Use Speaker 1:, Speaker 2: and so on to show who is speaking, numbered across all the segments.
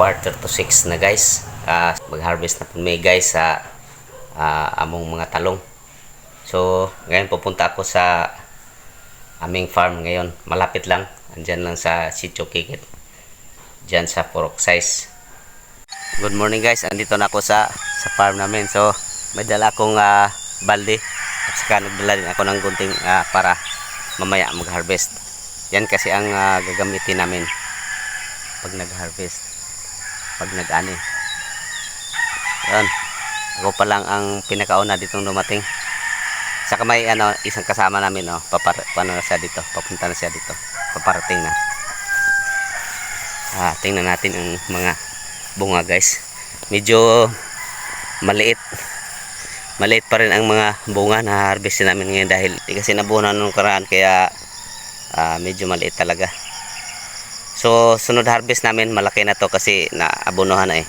Speaker 1: quarter to 6 na guys. Ah, mag-harvest na po may guys sa ah, among mga talong. So, ngayon pupunta ako sa aming farm ngayon. Malapit lang. Andyan lang sa Sitio Kikit. Diyan sa Purok Size. Good morning guys. Andito na ako sa sa farm namin. So, may dala akong ah, balde. At saka nagdala din ako ng gunting ah, para mamaya mag-harvest. Yan kasi ang ah, gagamitin namin pag nag-harvest. Pag nag-ani. Yan. Ako pa lang ang pinakauna ditong dumating. Saka may ano, isang kasama namin, oh, papar paano na siya dito, papunta na siya dito, paparating na. Ah, tingnan natin ang mga bunga, guys. Medyo maliit. Maliit pa rin ang mga bunga na harvest namin ngayon dahil di kasi nabunan nung karaan kaya ah, medyo maliit talaga. So, sunod harvest namin, malaki na to kasi naabunuhan na eh.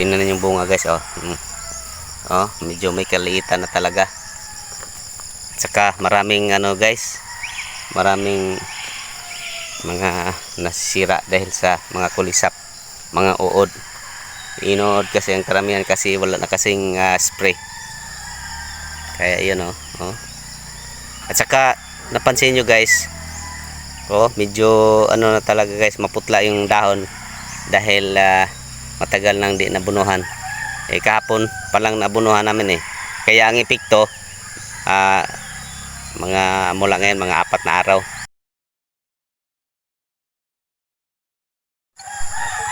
Speaker 1: Tingnan niyo yung bunga, guys, oh. Mm. Oh, medyo may kaliitan na talaga. Saka maraming ano guys, maraming mga nasisira dahil sa mga kulisap, mga uod. Inood kasi ang karamihan kasi wala na kasing ah, spray. Kaya yun oh, oh. At saka napansin nyo guys, oh, medyo ano na talaga guys, maputla yung dahon dahil ah, matagal nang di nabunuhan. Eh kahapon pa lang nabunuhan namin eh. Kaya ang epekto ah mga mula ngayon mga apat na araw.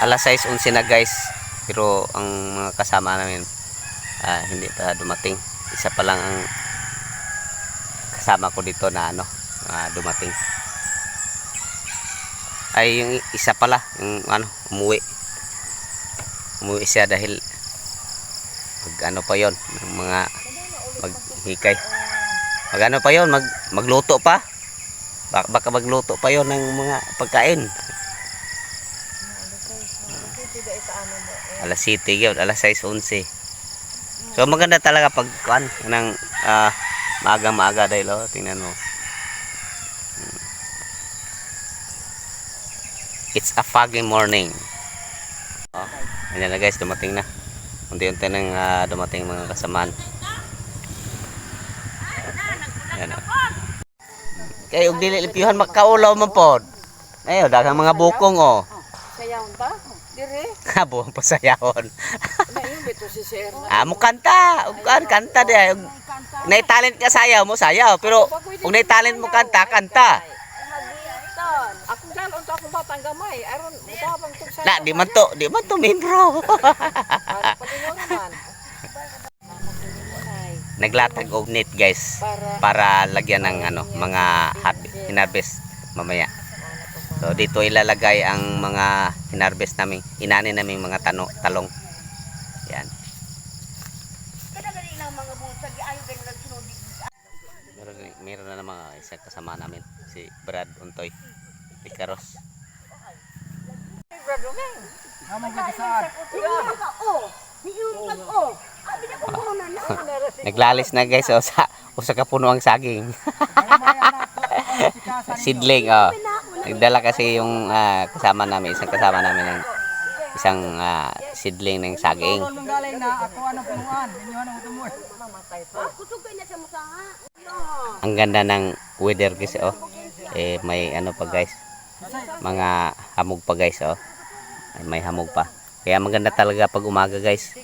Speaker 1: Alas 6.11 na guys. Pero ang mga kasama namin ah, hindi pa dumating. Isa pa lang ang kasama ko dito na ano ah, dumating ay yung isa pala yung ano umuwi. Umuwi siya dahil mag ano pa yon mga maghikay. Mag ano pa yon mag magluto pa. Baka, baka magluto pa yon ng mga pagkain. Alas 7 yun alas 6.11 so maganda talaga pag kuan ng ah, maaga maaga dahil oh, tingnan mo it's a foggy morning oh, ayan na guys dumating na unti-unti nang ah, dumating mga kasamaan. Yan oh. Kaya og dili lipihan makaulaw man pod. Ayo daghang mga bukong oh.
Speaker 2: Sayawon ta? Dire.
Speaker 1: Kabuang pasayahon.
Speaker 2: Na yun bito si Sir.
Speaker 1: Ah mo kanta, ug kan kanta di. Ug nay talent ka sayaw mo sayaw pero ug nay talent mo kanta kanta.
Speaker 2: Batang gamay. Aron utabang tug sa.
Speaker 1: Na di man to, di man to membro. Naglatag og net guys
Speaker 2: Para
Speaker 1: lagyan ng ano mga harvest, mamaya. So dito ilalagay ang mga hinarvest namin, inani namin mga tano, talong. Yan. Meron, meron na mga isa kasama namin, si Brad Untoy, Picaros. Naglalis na guys, o sa, o sa kapuno ang saging. Sidling, oh. Nagdala kasi yung ah, kasama namin, isang kasama namin ng isang ah, sidling ng saging.
Speaker 3: Nung galing na, ako anong punuan, inyo anong utumoy.
Speaker 1: Ang ganda ng weather guys, oh. Eh, may ano pa guys, mga hamog pa guys, oh. Ay, may hamog pa. Kaya maganda talaga pag umaga guys.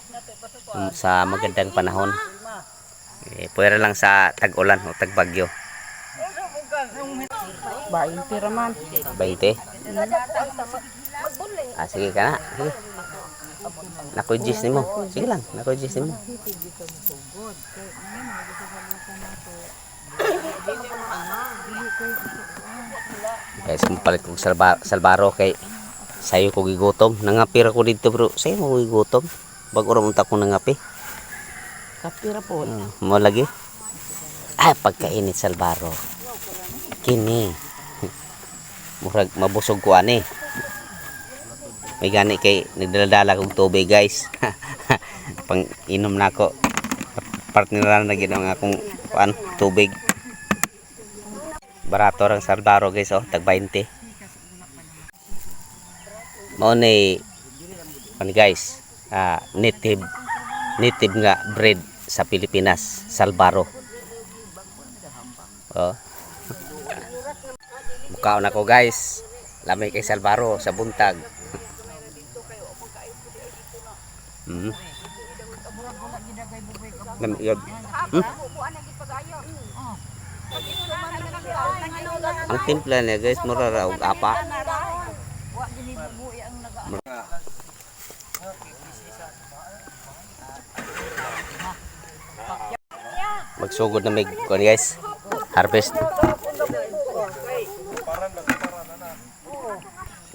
Speaker 1: Um, sa magandang panahon. Eh, pwera lang sa tag-ulan o tag-bagyo.
Speaker 2: bain pira man.
Speaker 1: 20. Ah, sige ka na. Sige. Naku-gis ni mo. Sige lang, naku-gis ni mo. Guys, palit kong salba, salbaro kay sayo ko gigutom. Nangapira ko dito bro. Sayo mo gigutom. Bago ra unta ko nangapi.
Speaker 2: Kapira po.
Speaker 1: Hmm, mo lagi. Ah, pagkainit salbaro. Kini. Murag mabusog ko ani. May gani kay nagdaladala kong tubig guys. Pang inom na ako. Partner na gid ang akong kuan tubig. Barato ang salbaro guys oh, tag 20. Mao ni kan guys ah, native native nga breed sa Pilipinas salbaro oh mukhaon ako guys lamay kay salbaro sa buntag. Hmm? Ang timpla niya guys, mura raw apa. Magsugod na mig kuan guys. Harvest.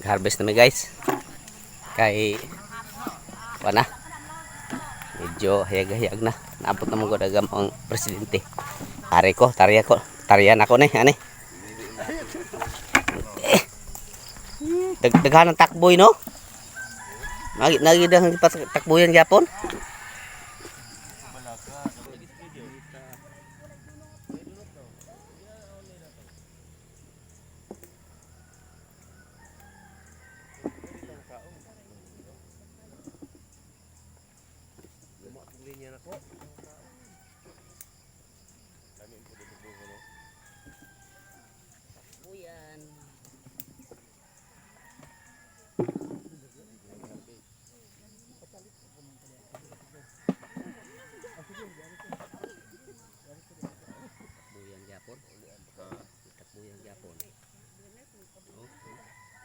Speaker 1: Harvest na mi guys. Kay wala. Medyo hayag-hayag na. Naabot na mo gud agam ang presidente. Ari ko, tariya ko. Tariyan ako ni, ani. Eh. Dag daghan takboy no? Nagi nagi dang takboyan gyapon. Takbuyan gyapon. Takbuyan gyapon. Oh.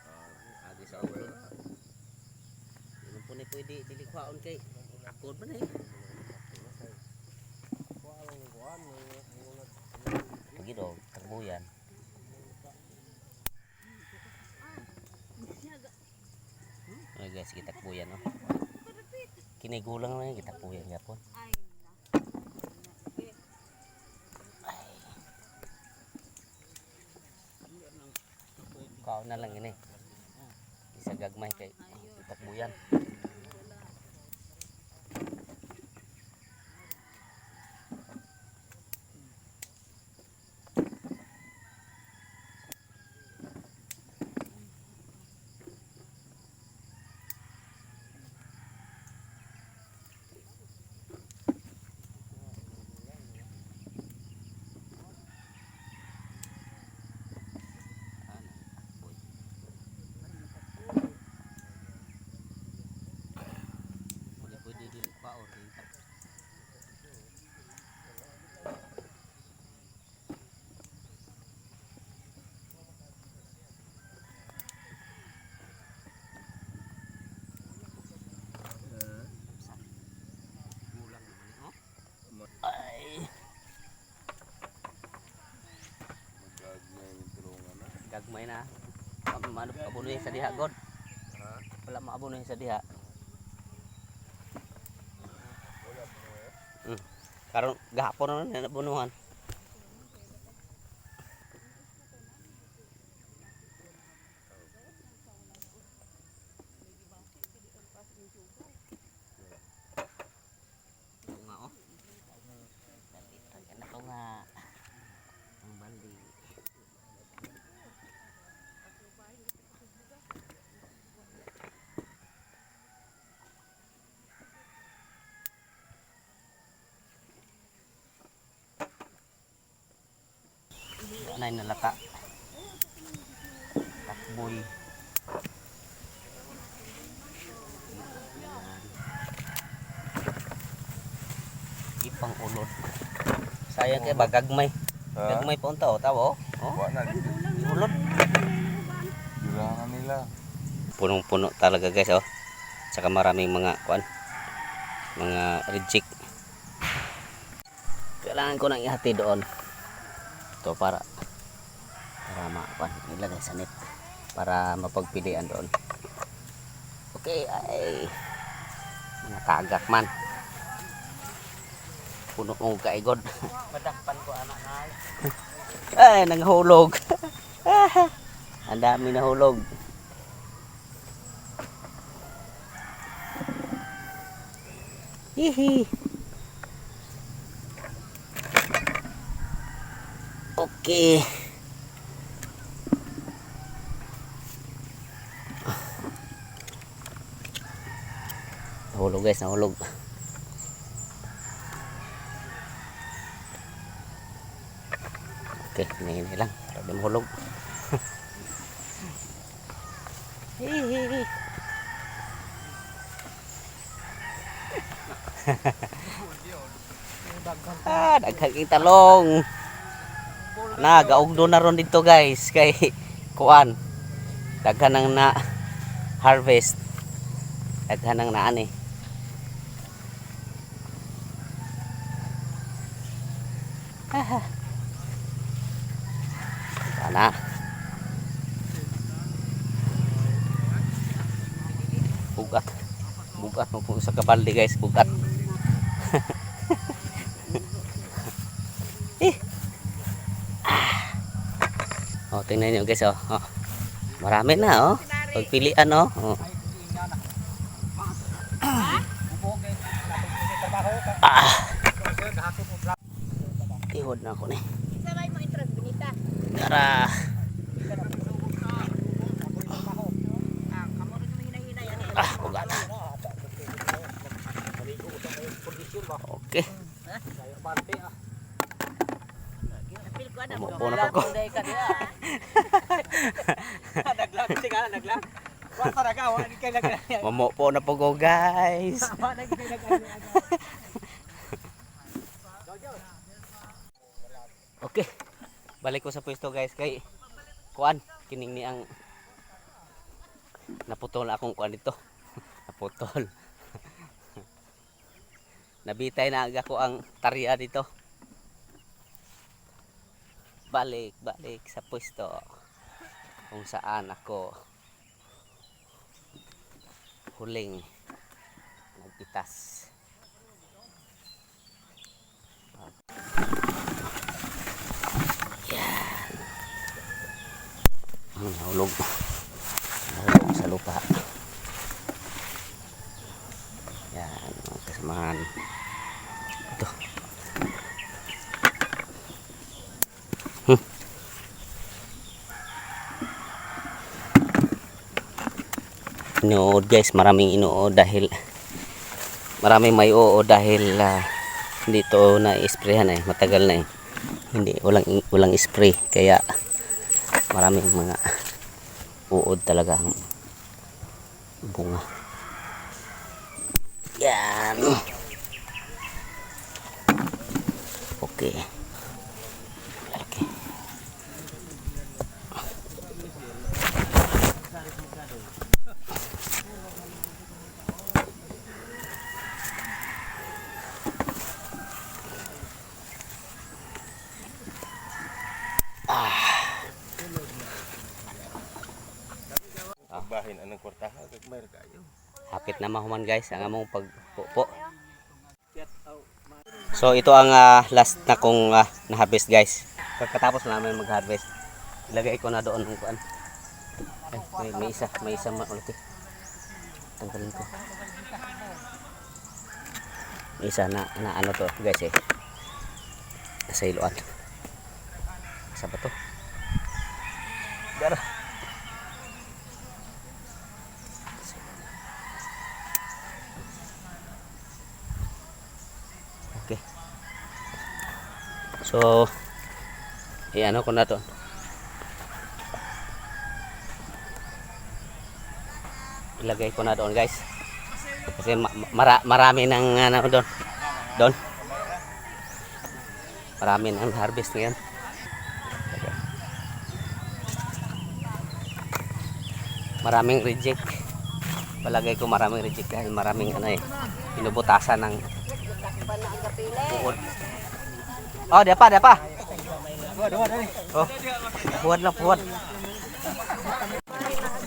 Speaker 1: Ah, agi sa ulo. Ano po ni pwede dili kwaon kay akod man eh. Lagi daw, takbuyan. Ay guys, kita takbuyan no. Kinigulang na yung kitakbuyan gyapon. Kao na lang ini. Isa gagmay kay takbuyan. Pwede pwede dili pa or Ay. Gagmay na. Mano abunuhin sa diha god. Wala maabunuhin sa diha. Hmm. Karon gahapon na nabunuhan. Oo nga oh. Tagyan ako nga. Ang bali. Anay nalata. Takboy. Ipang ulod. Sayang kay bagagmay. Gagmay pa unta oh, tawo. Oh,
Speaker 4: na
Speaker 1: ulod.
Speaker 4: girangan nila.
Speaker 1: Punong-puno talaga guys oh. Saka maraming mga kuan. Mga reject. Kailangan ko nang ihati doon. Ito para makuan ilagay sa net para mapagpilian doon. Okay, ay mga tagak man. Puno mong kaigod. Madakpan ko anak na. ay, nanghulog. Ang dami nahulog. Hihi. Okay. Nahulog guys, nahulog. Okay, hinahinay lang. Para di mahulog. Ah, daghang talong. Na, gaugdo na ron dito guys. Kay, kuan. Daghan nang na harvest. Daghan nang naan eh. Sana. Bugat. Bugat mo po sa kabaldi guys, bugat. eh. Ah. Oh, tingnan niyo guys oh. oh. Marami na oh. Pagpilian oh. oh. Ah. Tihod na ako ni.
Speaker 2: Sabay mo interest binita.
Speaker 1: Tara. Ah, bugat. Okay. Umupo na pa ko.
Speaker 3: Naglag si kana naglag. Wa talaga wa di kay naglag.
Speaker 1: Umupo na po ko guys.
Speaker 3: Wa na kay naglag.
Speaker 1: Okay. Balik ko sa pwesto guys kay kuan kining ni ang naputol akong kuan dito. naputol. Nabitay na aga ko ang tarya dito. Balik, balik sa pwesto kung saan ako huling nagpitas. Ang nahulog. Nahulog sa lupa. Yan, mga kasamahan. Ito. Hmm. Inuod guys, maraming inuod dahil maraming may oo dahil ah, hindi to na isprayan eh, matagal na eh. Hindi walang walang spray kaya maraming mga uod talaga ang bunga. Yan. Okay.
Speaker 4: Anong kwartaha kag mayroon kayo.
Speaker 1: Hapit na mahuman guys ang among pagpupo. So ito ang ah, last na kong ah, na-harvest guys. Pagkatapos namin mag-harvest, ilagay ko na doon ng kuan. Ay, may, may isa, may isa malaki. Tanggalin ko. May isa na, na ano to guys eh. Nasa iluan. Sa ba to? Dara. Okay. So, i-ano ko na to. Ilagay ko na doon guys. Kasi ma- mara- marami nang ano doon. Doon. Marami nang harvest ngayon. Maraming reject. Palagay ko maraming reject dahil maraming ano eh. Pinubutasan ng Buod. Oh, dia pa, dia pa. Oh. Puwad lang, puwad.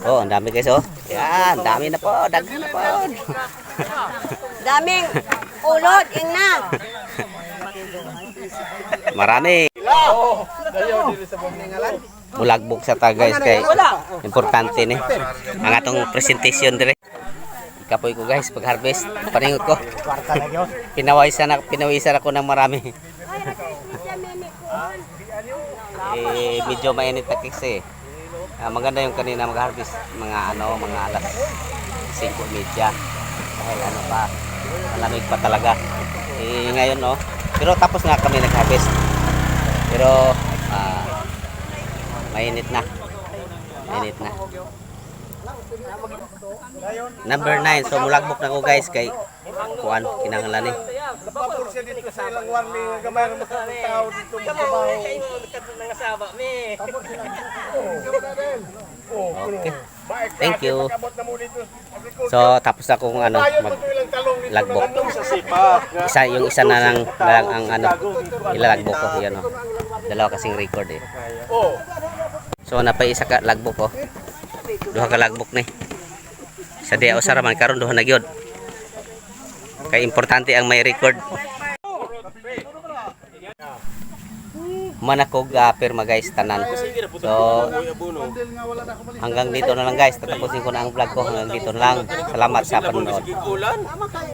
Speaker 1: Oh, ang dami guys, oh. Yan, dami na po, daghan na po.
Speaker 2: Daming ulot, yung na.
Speaker 1: Marami. Bulagbog sa ta guys kay importante ni ang atong presentation dire. Kapoy ko guys pag harvest paningot ko. Pinawisan na pinawisan ako ng marami. Eh medyo mainit na kasi. Ah, maganda yung kanina mag-harvest mga ano mga alas 5:30. dahil ano pa malamig pa talaga. Eh ngayon no pero tapos nga kami nag-harvest. Pero ah, mainit na. Mainit na. Number 9 so mulagbok na ko guys kay kuan kinahanglan ni
Speaker 4: Napapul siya dito sa ilang warning nga gamay ng mga tao dito magtrabaho.
Speaker 3: Nangasaba, me.
Speaker 4: Oh,
Speaker 1: okay Thank you. So tapos na kung ano
Speaker 4: Tayo
Speaker 1: mag
Speaker 4: mo ito ilang talong dito.
Speaker 1: lagbok.
Speaker 4: Nandun sa sipak.
Speaker 1: isa yung isa na lang, na lang ang ano ilalagbok ko yan oh. dalawa kasing record eh
Speaker 4: Oh,
Speaker 1: So napay isa ka lagbok ko. Duha ka lagbok ni. Sa diya usa ra man karon duha na gyud. Kay importante ang may record. Manakog uh, pirma guys tanan. So hanggang dito na lang guys. Tatapusin ko na ang vlog ko hanggang dito na lang. Salamat sa panonood.